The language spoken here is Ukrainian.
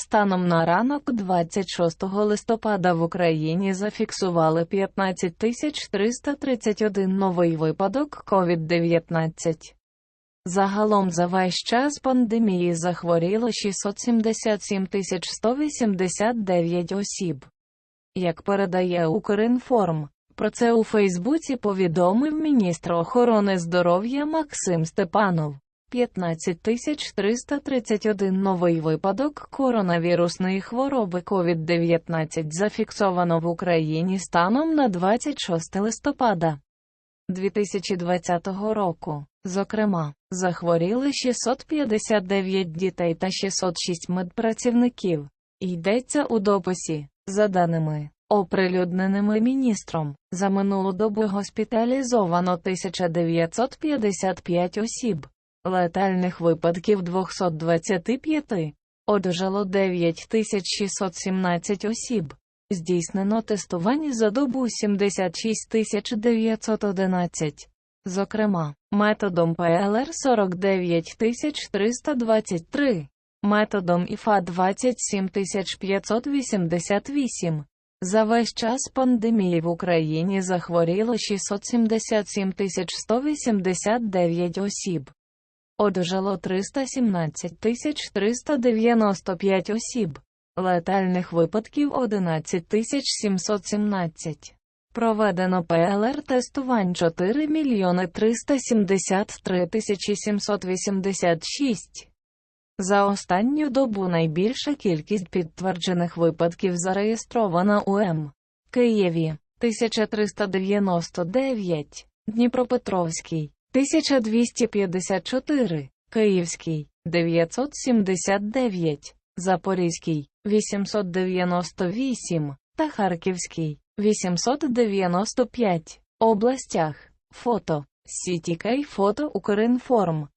Станом на ранок 26 листопада в Україні зафіксували 15 331 новий випадок COVID-19. Загалом за весь час пандемії захворіло 677 189 осіб. Як передає Укрінформ, про це у Фейсбуці повідомив міністр охорони здоров'я Максим Степанов. 15 331 новий випадок коронавірусної хвороби COVID-19 зафіксовано в Україні станом на 26 листопада 2020 року. Зокрема, захворіли 659 дітей та 606 медпрацівників. Йдеться у дописі, за даними, оприлюдненими міністром, за минулу добу госпіталізовано 1955 осіб, летальних випадків 225, одужало 9617 осіб. Здійснено тестування за добу 76 911. Зокрема, методом ПЛР 49 323, методом ІФА 27 588. За весь час пандемії в Україні захворіло 677 189 осіб. Одужало 317 395 осіб. Летальних випадків 11 717. Проведено ПЛР-тестувань 4 мільйони 373 786. За останню добу найбільша кількість підтверджених випадків зареєстрована у М. Києві 1399, Дніпропетровський 1254, Київський 979, Запорізький 898 та Харківський 895 областях. Фото. Сітікей фото Укрінформ.